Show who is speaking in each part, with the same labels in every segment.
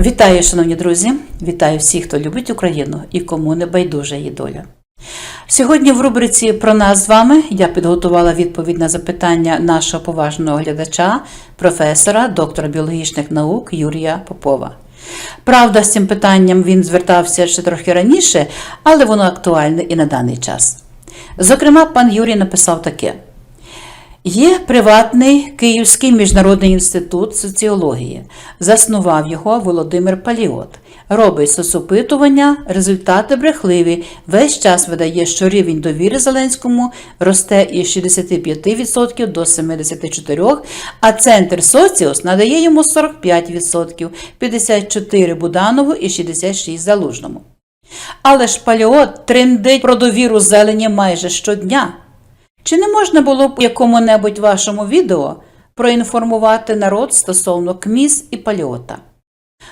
Speaker 1: Вітаю, шановні друзі! Вітаю всіх, хто любить Україну і кому не байдужа її доля. Сьогодні в рубриці про нас з вами я підготувала відповідь на запитання нашого поважного глядача, професора, доктора біологічних наук Юрія Попова. Правда, з цим питанням він звертався ще трохи раніше, але воно актуальне і на даний час. Зокрема, пан Юрій написав таке. Є приватний Київський міжнародний інститут соціології. Заснував його Володимир Паліот. Робить соцопитування, результати брехливі. Весь час видає, що рівень довіри Зеленському росте із 65% до 74%, а центр Соціус надає йому 45%, 54% Буданову і 66% Залужному. Але ж Паліот трендить про довіру зелені майже щодня. Чи не можна було б у якому-небудь вашому відео проінформувати народ стосовно КМІС і паліота?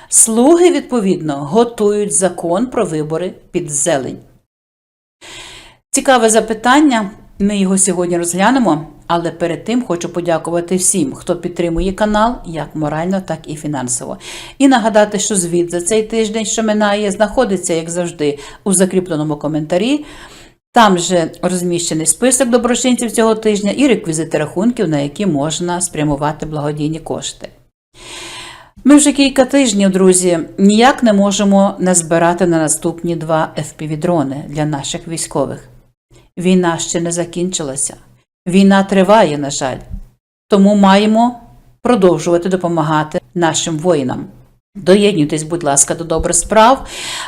Speaker 1: Слуги, відповідно, готують закон про вибори під зелень. Цікаве запитання. Ми його сьогодні розглянемо, але перед тим хочу подякувати всім, хто підтримує канал як морально, так і фінансово. І нагадати, що звіт за цей тиждень, що минає, знаходиться, як завжди, у закріпленому коментарі. Там же розміщений список доброчинців цього тижня і реквізити рахунків, на які можна спрямувати благодійні кошти. Ми вже кілька тижнів, друзі, ніяк не можемо назбирати на наступні два FPV-дрони для наших військових. Війна ще не закінчилася. Війна триває, на жаль. Тому маємо продовжувати допомагати нашим воїнам. Доєднуйтесь, будь ласка, до добрих справ.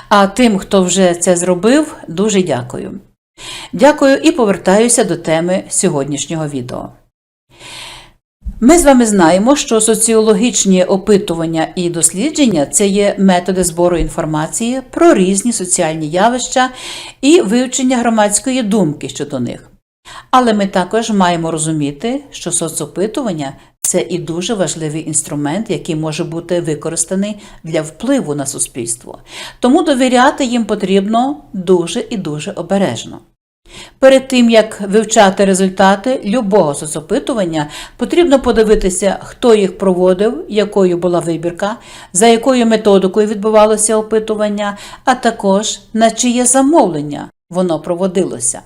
Speaker 1: А тим, хто вже це зробив, дуже дякую. Дякую і повертаюся до теми сьогоднішнього відео. Ми з вами знаємо, що соціологічні опитування і дослідження це є методи збору інформації про різні соціальні явища і вивчення громадської думки щодо них. Але ми також маємо розуміти, що соцопитування це і дуже важливий інструмент, який може бути використаний для впливу на суспільство. Тому довіряти їм потрібно дуже і дуже обережно. Перед тим, як вивчати результати любого соцопитування, потрібно подивитися, хто їх проводив, якою була вибірка, за якою методикою відбувалося опитування, а також на чиє замовлення воно проводилося.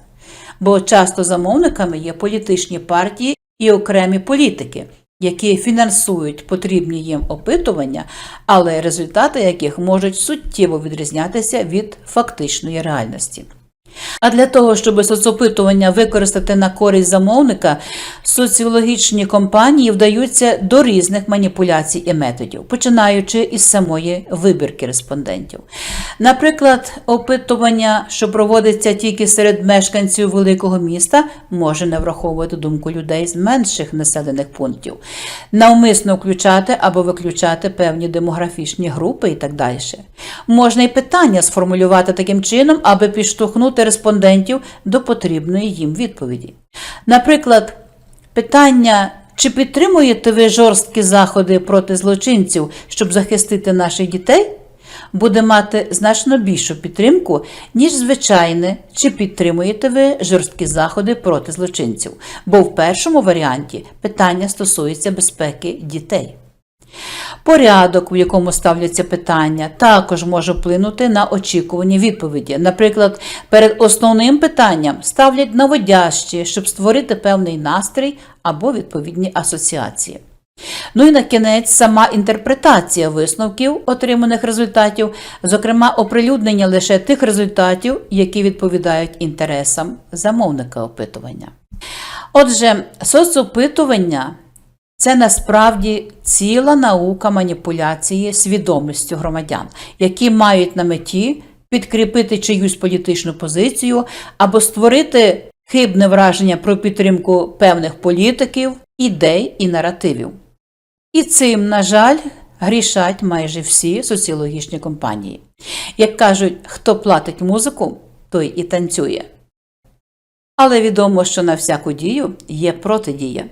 Speaker 1: Бо часто замовниками є політичні партії і окремі політики, які фінансують потрібні їм опитування, але результати яких можуть суттєво відрізнятися від фактичної реальності. А для того, щоб соцопитування використати на користь замовника, соціологічні компанії вдаються до різних маніпуляцій і методів, починаючи із самої вибірки респондентів. Наприклад, опитування, що проводиться тільки серед мешканців великого міста, може не враховувати думку людей з менших населених пунктів, навмисно включати або виключати певні демографічні групи і так далі. Можна і питання сформулювати таким чином, аби підштовхнути респондентів до потрібної їм відповіді. Наприклад, питання, чи підтримуєте ви жорсткі заходи проти злочинців, щоб захистити наших дітей, буде мати значно більшу підтримку, ніж звичайне, чи підтримуєте ви жорсткі заходи проти злочинців, бо в першому варіанті питання стосується безпеки дітей. Порядок, в якому ставляться питання, також може вплинути на очікувані відповіді. Наприклад, перед основним питанням ставлять наводящі, щоб створити певний настрій або відповідні асоціації. Ну і на кінець сама інтерпретація висновків отриманих результатів, зокрема оприлюднення лише тих результатів, які відповідають інтересам замовника опитування. Отже, соцопитування це насправді ціла наука маніпуляції свідомістю громадян, які мають на меті підкріпити чиюсь політичну позицію або створити хибне враження про підтримку певних політиків, ідей і наративів. І цим, на жаль, грішать майже всі соціологічні компанії. Як кажуть, хто платить музику, той і танцює. Але відомо, що на всяку дію є протидія.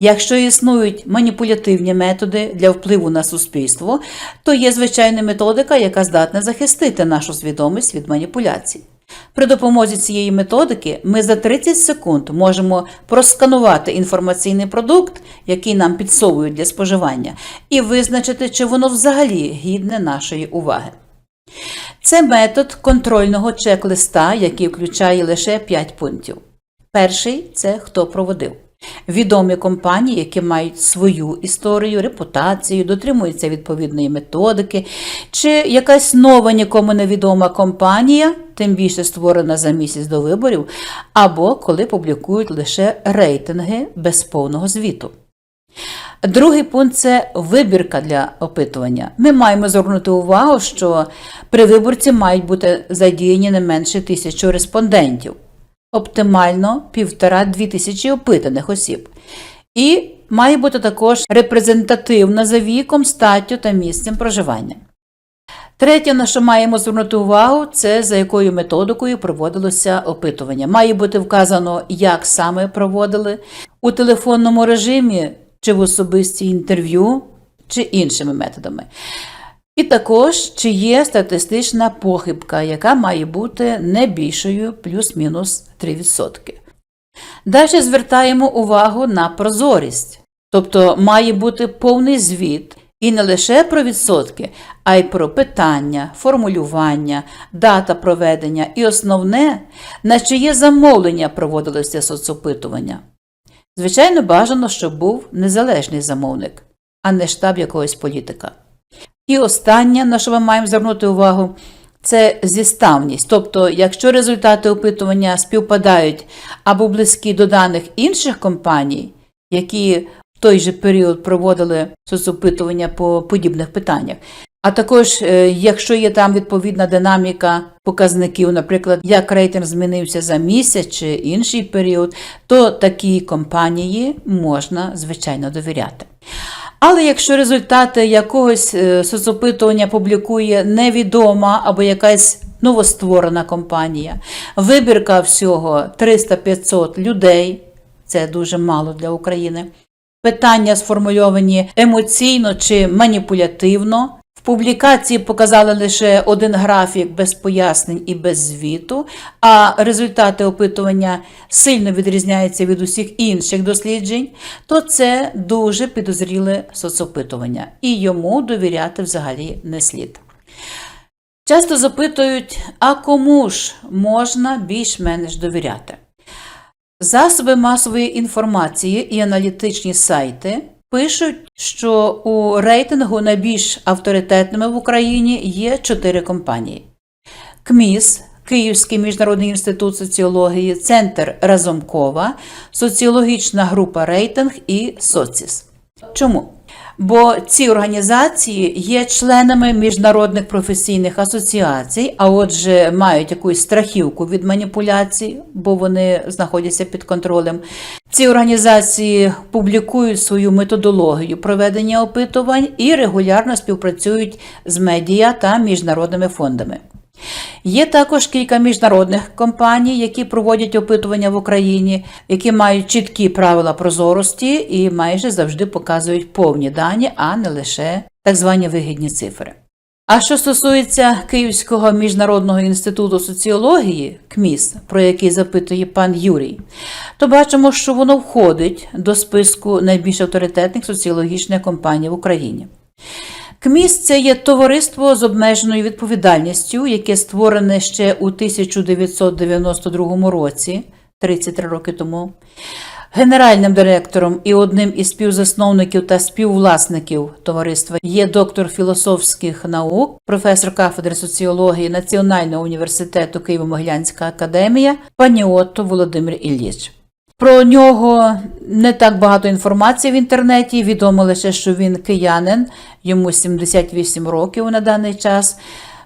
Speaker 1: Якщо існують маніпулятивні методи для впливу на суспільство, то є звичайна методика, яка здатна захистити нашу свідомість від маніпуляцій. При допомозі цієї методики ми за 30 секунд можемо просканувати інформаційний продукт, який нам підсовують для споживання, і визначити, чи воно взагалі гідне нашої уваги. Це метод контрольного чек-листа, який включає лише 5 пунктів. Перший це хто проводив. Відомі компанії, які мають свою історію, репутацію, дотримуються відповідної методики, чи якась нова нікому невідома компанія, тим більше створена за місяць до виборів, або коли публікують лише рейтинги без повного звіту. Другий пункт це вибірка для опитування. Ми маємо звернути увагу, що при виборці мають бути задіяні не менше тисячі респондентів, оптимально півтора-дві тисячі опитаних осіб. І має бути також репрезентативна за віком, статтю та місцем проживання. Третє, на що маємо звернути увагу, це за якою методикою проводилося опитування. Має бути вказано, як саме проводили у телефонному режимі чи в особисті інтерв'ю, чи іншими методами. І також, чи є статистична похибка, яка має бути не більшою плюс-мінус 3%. Далі звертаємо увагу на прозорість, тобто має бути повний звіт і не лише про відсотки, а й про питання, формулювання, дата проведення і основне, на чиє замовлення проводилося соцопитування. Звичайно, бажано, щоб був незалежний замовник, а не штаб якогось політика. І останнє, на що ми маємо звернути увагу, це зіставність. Тобто, якщо результати опитування співпадають або близькі до даних інших компаній, які в той же період проводили соцопитування по подібних питаннях. А також, е, якщо є там відповідна динаміка показників, наприклад, як рейтинг змінився за місяць чи інший період, то такій компанії можна звичайно довіряти. Але якщо результати якогось е, соцопитування публікує невідома або якась новостворена компанія, вибірка всього 300-500 людей, це дуже мало для України. Питання сформульовані емоційно чи маніпулятивно. Публікації показали лише один графік без пояснень і без звіту, а результати опитування сильно відрізняються від усіх інших досліджень, то це дуже підозріле соцопитування, і йому довіряти взагалі не слід. Часто запитують, а кому ж можна більш-менш довіряти? Засоби масової інформації і аналітичні сайти пишуть, що у рейтингу найбільш авторитетними в Україні є чотири компанії: КМІС, Київський міжнародний інститут соціології, Центр Разумкова, соціологічна група Рейтинг і Соціс. Чому? Бо ці організації є членами міжнародних професійних асоціацій, а отже, мають якусь страхівку від маніпуляцій, бо вони знаходяться під контролем. Ці організації публікують свою методологію проведення опитувань і регулярно співпрацюють з медіа та міжнародними фондами. Є також кілька міжнародних компаній, які проводять опитування в Україні, які мають чіткі правила прозорості і майже завжди показують повні дані, а не лише так звані вигідні цифри. А що стосується Київського міжнародного інституту соціології КМІС, про який запитує пан Юрій, то бачимо, що воно входить до списку найбільш авторитетних соціологічних компаній в Україні. КМІС це є товариство з обмеженою відповідальністю, яке створене ще у 1992 році, 33 роки тому. Генеральним директором і одним із співзасновників та співвласників товариства є доктор філософських наук, професор кафедри соціології Національного університету Києво-Могилянська академія, паніотто Володимир Ілліч. Про нього не так багато інформації в інтернеті. Відомо лише, що він киянин, йому 78 років на даний час.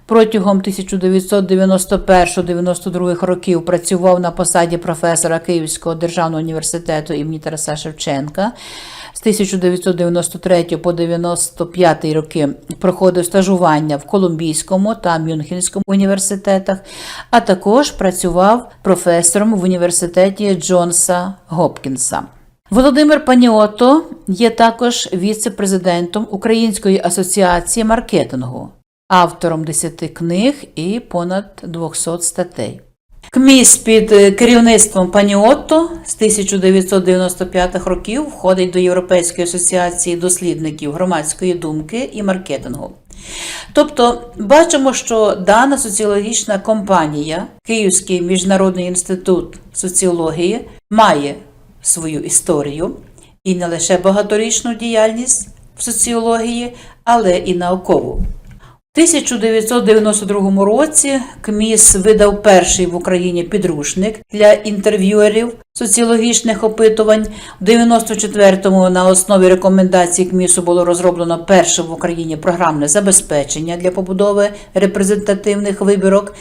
Speaker 1: Протягом 1991-92 років працював на посаді професора Київського державного університету імені Тараса Шевченка. З 1993 по 95 роки проходив стажування в Колумбійському та Мюнхенському університетах, а також працював професором в університеті Джонса Гопкінса. Володимир Паніото є також віце-президентом Української асоціації маркетингу, автором 10 книг і понад 200 статей. КМІС під е, керівництвом пані Отто з 1995 років входить до Європейської асоціації дослідників громадської думки і маркетингу. Тобто бачимо, що дана соціологічна компанія, Київський міжнародний інститут соціології, має свою історію і не лише багаторічну діяльність в соціології, але і наукову. У 1992 році КМІС видав перший в Україні підручник для інтерв'юерів соціологічних опитувань. У 94-му на основі рекомендацій КМІСу було розроблено перше в Україні програмне забезпечення для побудови репрезентативних вибірок.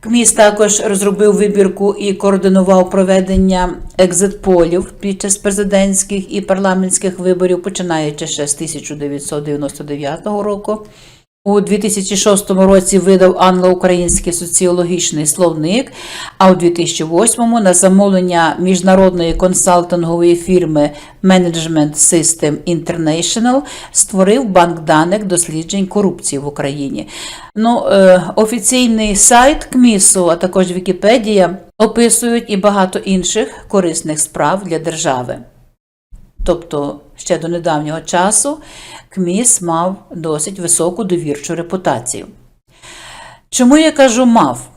Speaker 1: КМІС також розробив вибірку і координував проведення екзитполів під час президентських і парламентських виборів, починаючи ще з 1999 року. У 2006 році видав англо-український соціологічний словник, а у 2008 на замовлення міжнародної консалтингової фірми Management System International створив банк даних досліджень корупції в Україні. Ну, е, офіційний сайт КМІСу, а також Вікіпедія описують і багато інших корисних справ для держави. Тобто ще до недавнього часу КМІС мав досить високу довірчу репутацію. Чому я кажу мав?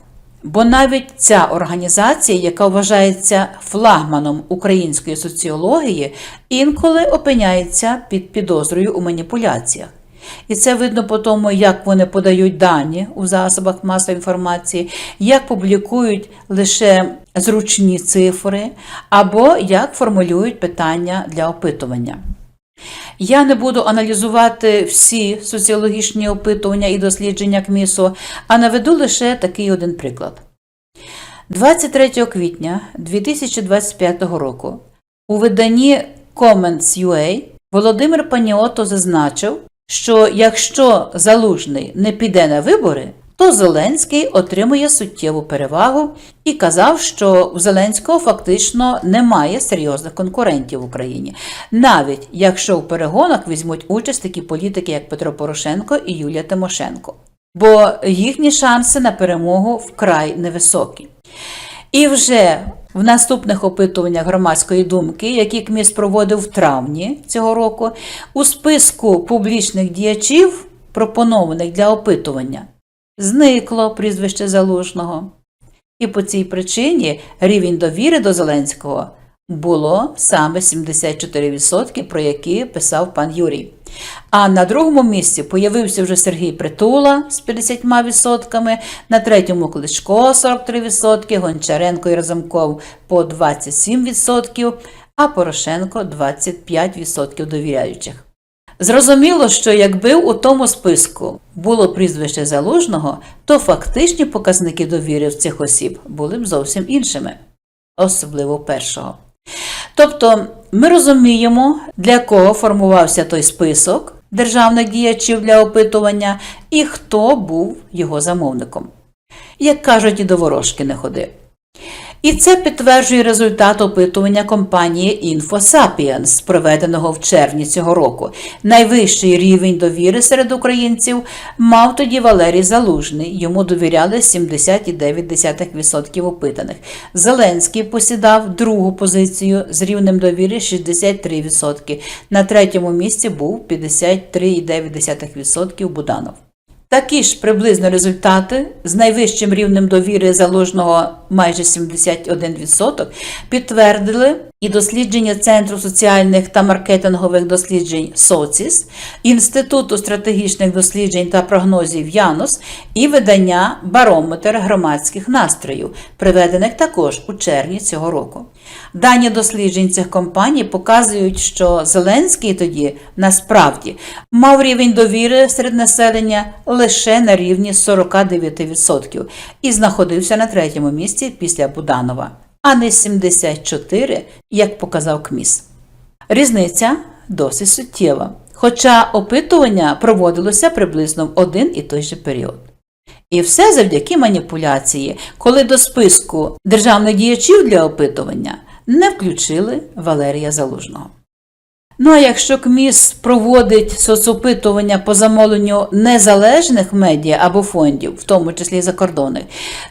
Speaker 1: Бо навіть ця організація, яка вважається флагманом української соціології, інколи опиняється під підозрою у маніпуляціях. І це видно по тому, як вони подають дані у засобах масової інформації, як публікують лише зручні цифри, або як формулюють питання для опитування. Я не буду аналізувати всі соціологічні опитування і дослідження КМІСу, а наведу лише такий один приклад. 23 квітня 2025 року у виданні Comments.ua Володимир Паніото зазначив, що якщо Залужний не піде на вибори, то Зеленський отримує суттєву перевагу і казав, що у Зеленського фактично немає серйозних конкурентів в Україні, навіть якщо в перегонах візьмуть участь такі політики, як Петро Порошенко і Юлія Тимошенко, бо їхні шанси на перемогу вкрай невисокі. І вже в наступних опитуваннях громадської думки, які КМІС проводив в травні цього року, у списку публічних діячів, пропонованих для опитування, зникло прізвище Залужного. І по цій причині рівень довіри до Зеленського було саме 74%, про які писав пан Юрій. А на другому місці появився вже Сергій Притула з 50%, на третьому Кличко 43%, Гончаренко і Разумков по 27%, а Порошенко 25% довіряючих. Зрозуміло, що якби у тому списку було прізвище Залужного, то фактичні показники довіри в цих осіб були б зовсім іншими, особливо першого. Тобто ми розуміємо, для кого формувався той список державних діячів для опитування і хто був його замовником. Як кажуть, і до ворожки не ходи. І це підтверджує результат опитування компанії InfoSapiens, проведеного в червні цього року. Найвищий рівень довіри серед українців мав тоді Валерій Залужний. Йому довіряли 79% опитаних. Зеленський посідав другу позицію з рівнем довіри 63%. На третьому місці був 53,9% Буданов. Такі ж приблизно результати з найвищим рівнем довіри заложного майже 71% підтвердили і дослідження Центру соціальних та маркетингових досліджень СОЦІС, Інституту стратегічних досліджень та прогнозів ЯНОС і видання Барометр громадських настроїв, приведених також у червні цього року. Дані досліджень цих компаній показують, що Зеленський тоді насправді мав рівень довіри серед населення лише на рівні 49% і знаходився на третьому місці після Буданова, а не 74, як показав КМІС. Різниця досить суттєва, хоча опитування проводилося приблизно в один і той же період. І все завдяки маніпуляції, коли до списку державних діячів для опитування не включили Валерія Залужного. Ну а якщо КМІС проводить соцопитування по замовленню незалежних медіа або фондів, в тому числі закордонних,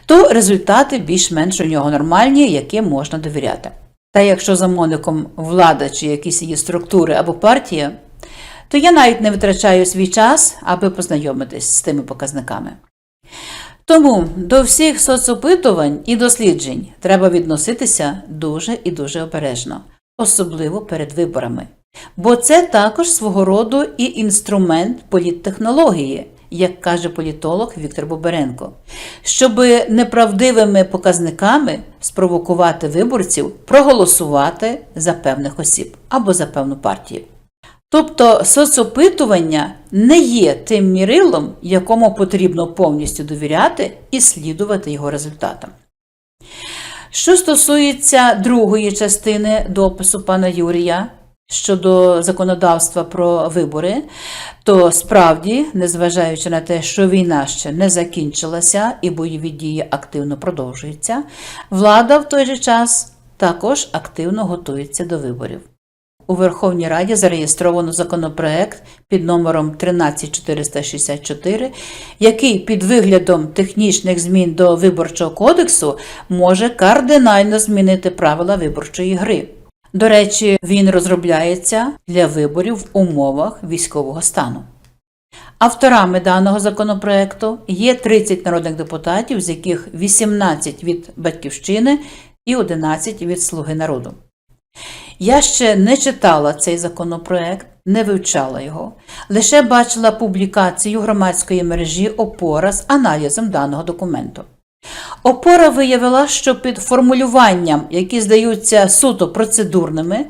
Speaker 1: то результати більш-менш у нього нормальні, яким можна довіряти. Та якщо замовником влада чи якісь її структури або партія, то я навіть не витрачаю свій час, аби познайомитись з тими показниками. Тому до всіх соцопитувань і досліджень треба відноситися дуже і дуже обережно, особливо перед виборами. Бо це також свого роду і інструмент політтехнології, як каже політолог Віктор Боберенко, щоб неправдивими показниками спровокувати виборців проголосувати за певних осіб або за певну партію. Тобто соцопитування не є тим мірилом, якому потрібно повністю довіряти і слідувати його результатам. Що стосується другої частини допису пана Юрія щодо законодавства про вибори, то справді, незважаючи на те, що війна ще не закінчилася і бойові дії активно продовжуються, влада в той же час також активно готується до виборів. У Верховній Раді зареєстровано законопроект під номером 13464, який під виглядом технічних змін до Виборчого кодексу може кардинально змінити правила виборчої гри. До речі, він розробляється для виборів в умовах військового стану. Авторами даного законопроекту є 30 народних депутатів, з яких 18 від Батьківщини і 11 від Слуги народу. Я ще не читала цей законопроект, не вивчала його, лише бачила публікацію громадської мережі Опора з аналізом даного документу. Опора виявила, що під формулюванням, які здаються суто процедурними,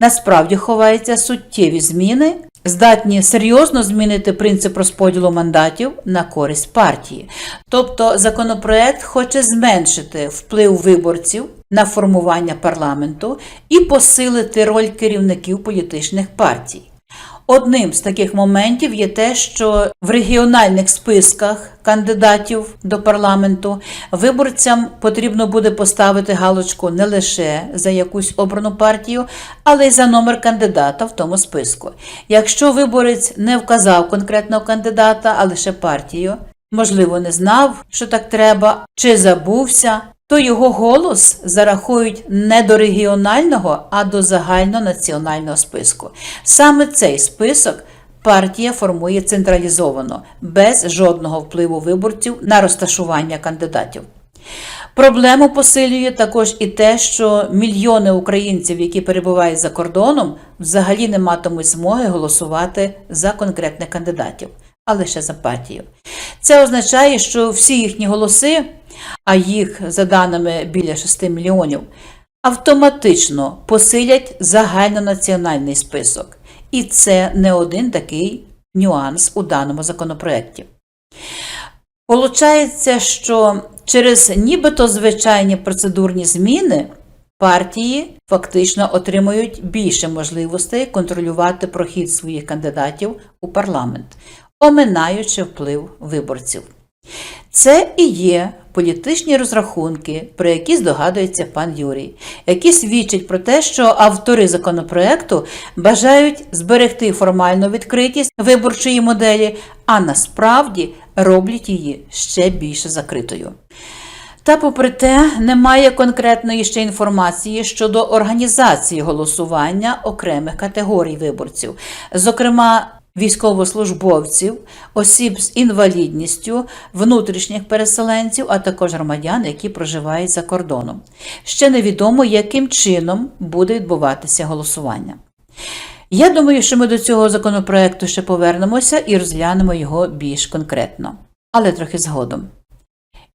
Speaker 1: насправді ховаються суттєві зміни, здатні серйозно змінити принцип розподілу мандатів на користь партії. Тобто законопроект хоче зменшити вплив виборців на формування парламенту і посилити роль керівників політичних партій. Одним з таких моментів є те, що в регіональних списках кандидатів до парламенту виборцям потрібно буде поставити галочку не лише за якусь обрану партію, але й за номер кандидата в тому списку. Якщо виборець не вказав конкретного кандидата, а лише партію, можливо, не знав, що так треба, чи забувся, то його голос зарахують не до регіонального, а до загальнонаціонального списку. Саме цей список партія формує централізовано, без жодного впливу виборців на розташування кандидатів. Проблему посилює також і те, що мільйони українців, які перебувають за кордоном, взагалі не матимуть змоги голосувати за конкретних кандидатів, а лише за партію. Це означає, що всі їхні голоси, а їх, за даними біля 6 мільйонів, автоматично посилять загальнонаціональний список. І це не один такий нюанс у даному законопроекті. Получається, що через нібито звичайні процедурні зміни партії фактично отримують більше можливостей контролювати прохід своїх кандидатів у парламент, оминаючи вплив виборців. Це і є політичні розрахунки, про які здогадується пан Юрій, які свідчать про те, що автори законопроекту бажають зберегти формальну відкритість виборчої моделі, а насправді роблять її ще більше закритою. Та, попри те, немає конкретної ще інформації щодо організації голосування окремих категорій виборців, зокрема військовослужбовців, осіб з інвалідністю, внутрішніх переселенців, а також громадян, які проживають за кордоном. Ще невідомо, яким чином буде відбуватися голосування. Я думаю, що ми до цього законопроекту ще повернемося і розглянемо його більш конкретно, але трохи згодом.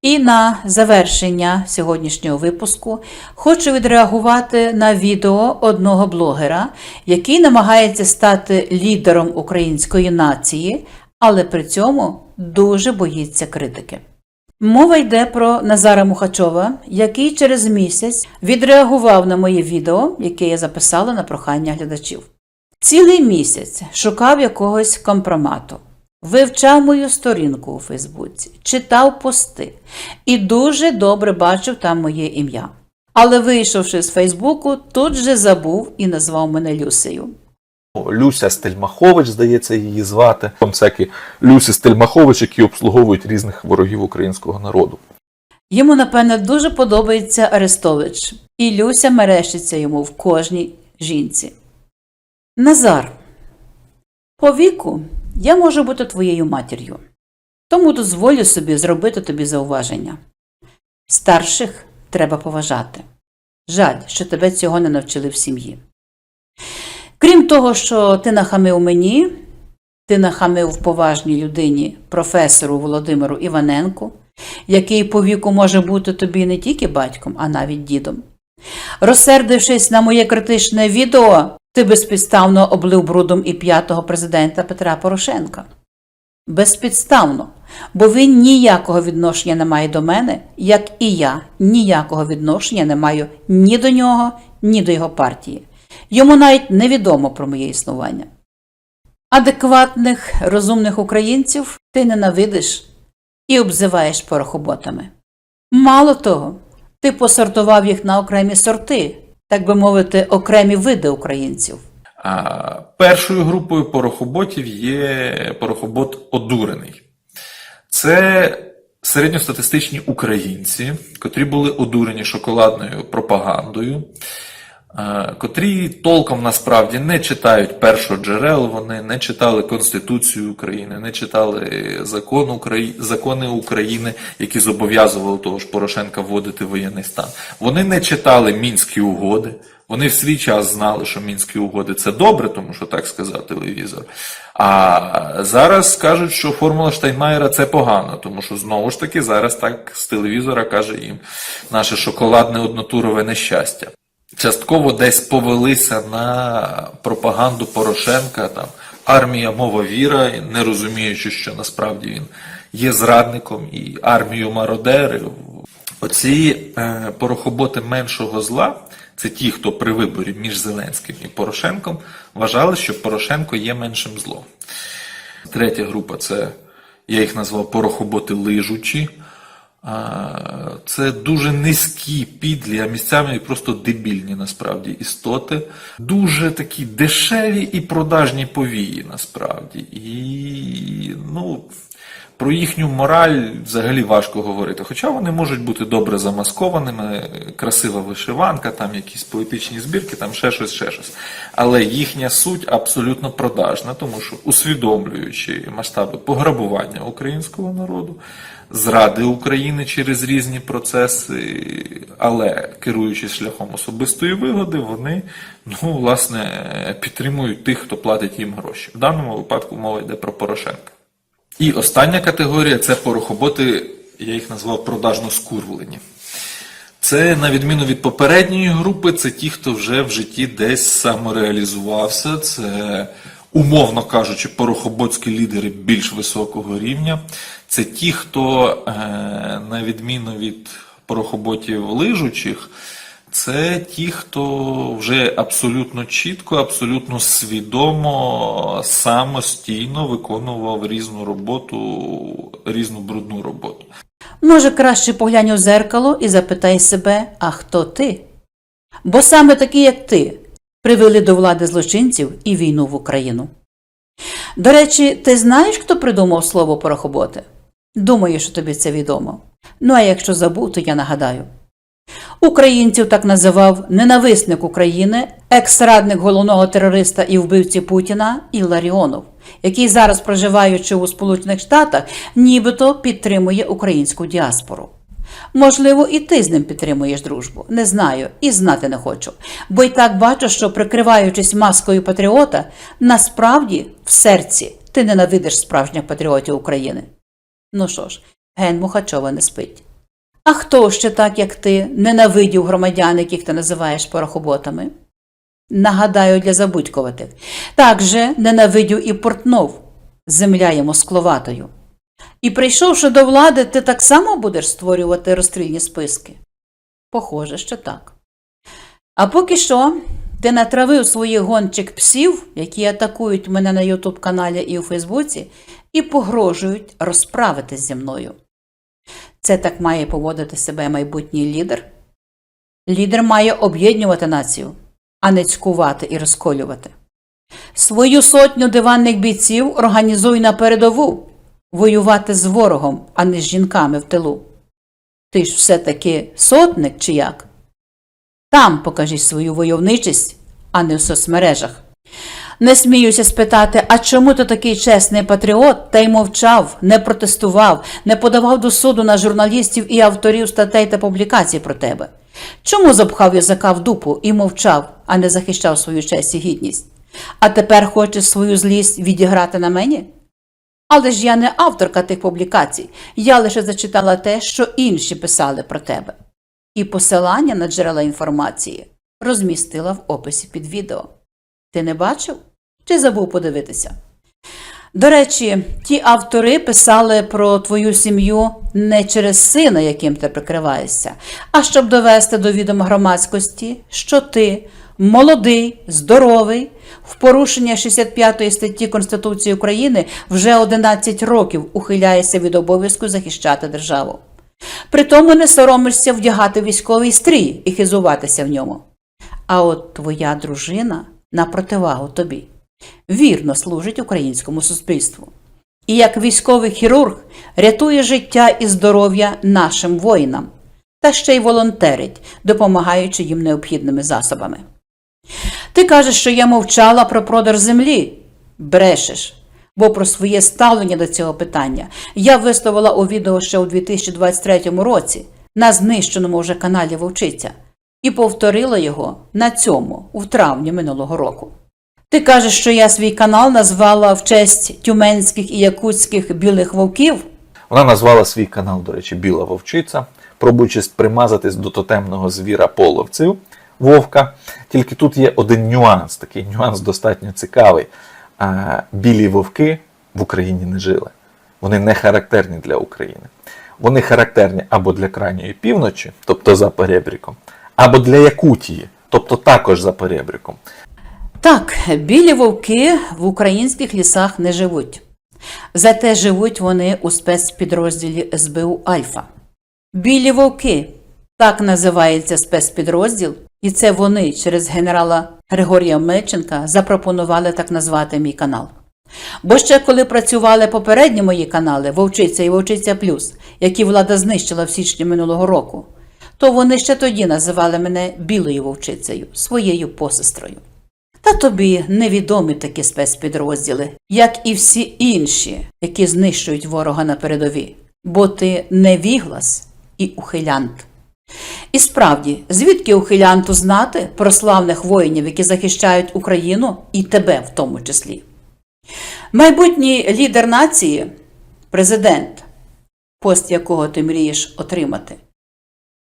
Speaker 1: І на завершення сьогоднішнього випуску хочу відреагувати на відео одного блогера, який намагається стати лідером української нації, але при цьому дуже боїться критики. Мова йде про Назара Мухачова, який через місяць відреагував на моє відео, яке я записала на прохання глядачів. Цілий місяць шукав якогось компромату. Вивчав мою сторінку у Фейсбуці, читав пости і дуже добре бачив там моє ім'я. Але, вийшовши з Фейсбуку, тут же забув і назвав мене Люсею.
Speaker 2: Люся Стельмахович, здається, її звати. Там всякі Люсі Стельмахович, які обслуговують різних ворогів українського народу.
Speaker 1: Йому, напевне, дуже подобається Арестович, і Люся мерещиться йому в кожній жінці. Назар, по віку я можу бути твоєю матір'ю, тому дозволю собі зробити тобі зауваження. Старших треба поважати. Жаль, що тебе цього не навчили в сім'ї. Крім того, що ти нахамив мені, ти нахамив поважній людині, професору Володимиру Іваненку, який по віку може бути тобі не тільки батьком, а навіть дідом. Розсердившись на моє критичне відео, ти безпідставно облив брудом і п'ятого президента Петра Порошенка. Безпідставно, бо він ніякого відношення не має до мене, як і я ніякого відношення не маю ні до нього, ні до його партії. Йому навіть невідомо про моє існування. Адекватних, розумних українців ти ненавидиш і обзиваєш порохоботами. Мало того, ти посортував їх на окремі сорти, так би мовити, окремі види українців.
Speaker 3: А першою групою порохоботів є порохобот одурений. Це середньостатистичні українці, котрі були одурені шоколадною пропагандою, котрі толком насправді не читають першоджерел, вони не читали Конституцію України, не читали закон Украї... закони України, які зобов'язували того ж Порошенка вводити воєнний стан. Вони не читали мінські угоди. Вони в свій час знали, що мінські угоди це добре, тому що так сказав телевізор. А зараз кажуть, що формула Штайнмаєра це погано, тому що знову ж таки зараз так з телевізора каже їм наше шоколадне однотурове нещастя. Частково десь повелися на пропаганду Порошенка, там армія мова віра, не розуміючи, що насправді він є зрадником і армію мародерів. Оці е, порохоботи меншого зла, це ті, хто при виборі між Зеленським і Порошенком вважали, що Порошенко є меншим злом. Третя група це я їх назвав порохоботи лижучі. Це дуже низькі, підлі, а місцями просто дебільні насправді істоти. Дуже такі дешеві і продажні повії, насправді. І ну, про їхню мораль взагалі важко говорити. Хоча вони можуть бути добре замаскованими, красива вишиванка, там якісь поетичні збірки, там ще щось, ще щось. Але їхня суть абсолютно продажна, тому що усвідомлюючи масштаби пограбування українського народу, зради України через різні процеси, але керуючись шляхом особистої вигоди, вони ну, власне підтримують тих, хто платить їм гроші. В даному випадку мова йде про Порошенка. І остання категорія це порохоботи, я їх назвав продажно скурвлені. Це, на відміну від попередньої групи, це ті, хто вже в житті десь самореалізувався. Це, умовно кажучи, порохоботські лідери більш високого рівня. Це ті, хто, е, на відміну від порохоботів лижучих, це ті, хто вже абсолютно чітко, абсолютно свідомо, самостійно виконував різну роботу, різну брудну роботу.
Speaker 1: Може, краще поглянь у зеркало і запитай себе, а хто ти? Бо саме такі, як ти, привели до влади злочинців і війну в Україну. До речі, ти знаєш, хто придумав слово порохоботи? Думаю, що тобі це відомо. Ну а якщо забув, то я нагадаю. Українців так називав ненависник України, екс-радник головного терориста і вбивці Путіна Іларіонов, який зараз, проживаючи у Сполучених Штатах, нібито підтримує українську діаспору. Можливо, і ти з ним підтримуєш дружбу. Не знаю і знати не хочу. Бо й так бачу, що, прикриваючись маскою патріота, насправді в серці ти ненавидиш справжніх патріотів України. Ну що ж, ген Мухачова не спить. А хто ще так, як ти, ненавидів громадян, яких ти називаєш порохоботами? Нагадаю для забудькуватих. Так же ненавидів і Портнов, земля йому скловатою. І прийшовши до влади, ти так само будеш створювати розстрільні списки? Похоже, що так. А поки що ти натравив своїх гончих псів, які атакують мене на Ютуб каналі і у Фейсбуці, і погрожують розправитись зі мною. Це так має поводити себе майбутній лідер? Лідер має об'єднувати націю, а не цькувати і розколювати. Свою сотню диванних бійців організуй на передову воювати з ворогом, а не з жінками в тилу. Ти ж все-таки сотник чи як? Там покажи свою войовничість, а не в соцмережах. Не сміюся спитати, а чому ти такий чесний патріот та й мовчав, не протестував, не подавав до суду на журналістів і авторів статей та публікацій про тебе? Чому запхав язика в дупу і мовчав, а не захищав свою честь і гідність? А тепер хочеш свою злість відіграти на мені? Але ж я не авторка тих публікацій, я лише зачитала те, що інші писали про тебе. І посилання на джерела інформації розмістила в описі під відео. Ти не бачив? Чи забув подивитися? До речі, ті автори писали про твою сім'ю не через сина, яким ти прикриваєшся, а щоб довести до відома громадськості, що ти молодий, здоровий, в порушення 65 статті Конституції України вже 11 років ухиляєшся від обов'язку захищати державу. Притому не соромишся вдягати військовий стрій і хизуватися в ньому. А от твоя дружина на противагу тобі вірно служить українському суспільству. І як військовий хірург рятує життя і здоров'я нашим воїнам, та ще й волонтерить, допомагаючи їм необхідними засобами. Ти кажеш, що я мовчала про продаж землі. Брешеш. Бо про своє ставлення до цього питання я висловила у відео ще у 2023 році на знищеному вже каналі Вовчиця і повторила його на цьому, у травні минулого року. Ти кажеш, що я свій канал назвала в честь тюменських і якутських білих вовків.
Speaker 2: Вона назвала свій канал, до речі, Біла Вовчиця, пробуючи примазатись до тотемного звіра половців Вовка. Тільки тут є один нюанс, такий нюанс достатньо цікавий. Білі вовки в Україні не жили. Вони не характерні для України. Вони характерні або для крайньої півночі, тобто за перебріком, або для Якутії, тобто також за перебріком.
Speaker 1: Так, білі вовки в українських лісах не живуть. Зате живуть вони у спецпідрозділі СБУ Альфа. Білі вовки так називається спецпідрозділ, і це вони через генерала Григорія Мельченка запропонували так назвати мій канал. Бо ще коли працювали попередні мої канали Вовчиця і Вовчиця Плюс, які влада знищила в січні минулого року, то вони ще тоді називали мене білою вовчицею, своєю посестрою. Та тобі невідомі такі спецпідрозділи, як і всі інші, які знищують ворога на передові, бо ти невіглас і ухилянт. І справді, звідки ухилянту знати про славних воїнів, які захищають Україну і тебе в тому числі? Майбутній лідер нації президент, пост якого ти мрієш отримати.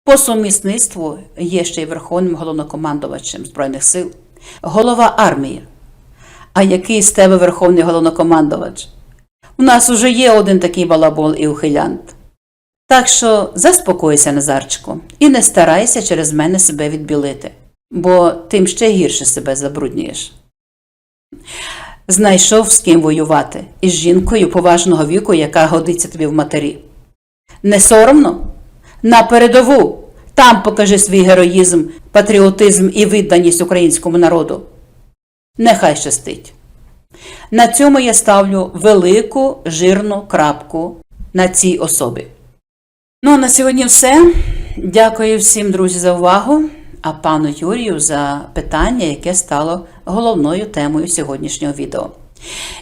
Speaker 1: По сумісництву є ще й верховним головнокомандувачем Збройних сил, голова армії. А який з тебе верховний головнокомандувач? У нас уже є один такий балабол і ухилянт. Так що заспокойся, Назарчику, і не старайся через мене себе відбілити, бо тим ще гірше себе забруднюєш. Знайшов з ким воювати із жінкою поважного віку, яка годиться тобі в матері. Не соромно? На передову! Там покажи свій героїзм, патріотизм і відданість українському народу. Нехай щастить. На цьому я ставлю велику жирну крапку на цій особі. Ну а на сьогодні все. Дякую всім, друзі, за увагу, а пану Юрію за питання, яке стало головною темою сьогоднішнього відео.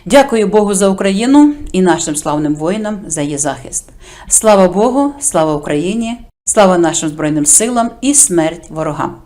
Speaker 1: Дякую Богу за Україну і нашим славним воїнам за її захист. Слава Богу, слава Україні, слава нашим Збройним силам і смерть ворогам!